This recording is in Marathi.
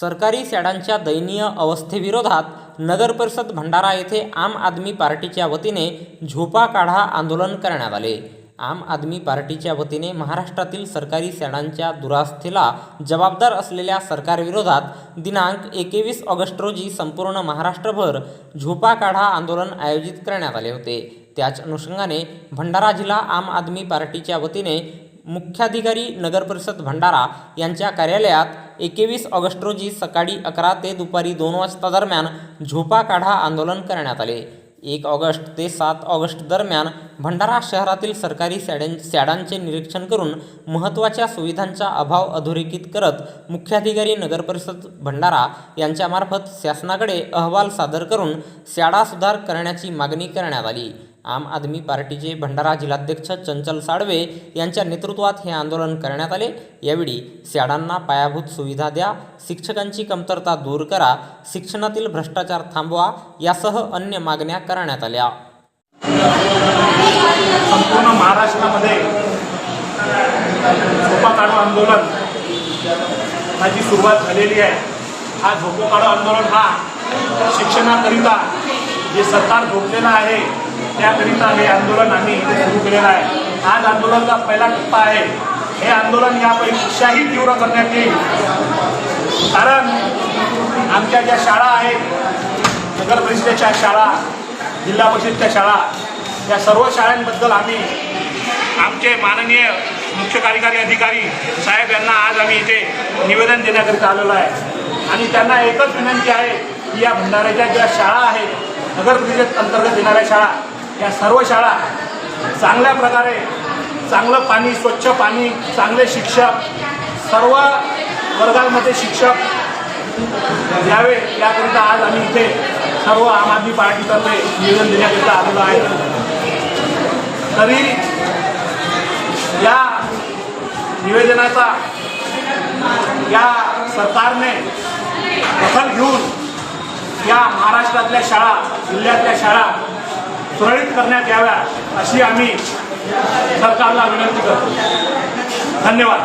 सरकारी शाळांच्या दयनीय अवस्थेविरोधात नगर परिषद भंडारा येथे आम आदमी पार्टीच्या वतीने झोपा काढा आंदोलन करण्यात आले. आम आदमी पार्टीच्या वतीने महाराष्ट्रातील सरकारी शाळांच्या दुरास्थेला जबाबदार असलेल्या सरकारविरोधात दिनांक एकवीस ऑगस्ट रोजी संपूर्ण महाराष्ट्रभर झोपा काढा आंदोलन आयोजित करण्यात आले होते. त्याच अनुषंगाने भंडारा जिल्हा आम आदमी पार्टीच्या वतीने मुख्याधिकारी नगर परिषद भंडारा यांच्या कार्यालयात एकवीस ऑगस्ट रोजी सकाळी अकरा ते दुपारी दोन वाजता दरम्यान झोपा काढा आंदोलन करण्यात आले. एक ऑगस्ट ते सात ऑगस्ट दरम्यान भंडारा शहरातील सरकारी शाळां सॅडांचे निरीक्षण करून महत्त्वाच्या सुविधांचा अभाव अधोरेखित करत मुख्याधिकारी नगरपरिषद भंडारा यांच्यामार्फत शासनाकडे अहवाल सादर करून सॅडा सुधार करण्याची मागणी करण्यात आली. आम आदमी पार्टीचे भंडारा जिल्हाध्यक्ष चंचल साडवे यांच्या नेतृत्वात हे आंदोलन करण्यात आले. यावेळी शाळांना पायाभूत सुविधा द्या शिक्षकांची कमतरता दूर करा शिक्षणातील भ्रष्टाचार थांबवा यासह अन्य मागण्या करण्यात आल्या. संपूर्ण महाराष्ट्रामध्ये झोपा काढो आंदोलन माझी सुरुवात झालेली आहे. हा झोपो काढो आंदोलन हा शिक्षणाकरिता जे सरकार झोपलेलं आहे त्याकरिता हे आंदोलन आम्ही इथे सुरू केलेलं आहे. आज आंदोलनाचा पहिला टप्पा आहे. हे आंदोलन यापेक्षाही तीव्र करण्यात येईल. कारण आमच्या ज्या शाळा आहेत नगर परिषदेच्या शाळा जिल्हा परिषदच्या शाळा या सर्व शाळांबद्दल आम्ही आमचे माननीय मुख्य कार्यकारी अधिकारी साहेब यांना आज आम्ही इथे निवेदन देण्याकरिता आलेलो आहे. आणि त्यांना एकच विनंती आहे की या भंडाऱ्याच्या ज्या शाळा आहेत नगर परिषद अंतर्गत येणाऱ्या शाळा या सर्व शाळा चांगल्या प्रकारे चांगलं पाणी स्वच्छ पाणी चांगले शिक्षक सर्व वर्गांमध्ये शिक्षक घ्यावे याकरिता आज आम्ही इथे सर्व आम आदमी पार्टीतर्फे निवेदन देण्याकरिता आलेलो आहे. तरी या निवेदनाचा या सरकारने दखल घेऊन या महाराष्ट्रातल्या शाळा जिल्ह्यातल्या शाळा सुरळीत करण्यात याव्या अशी आम्ही सरकारला विनंती करतो. धन्यवाद.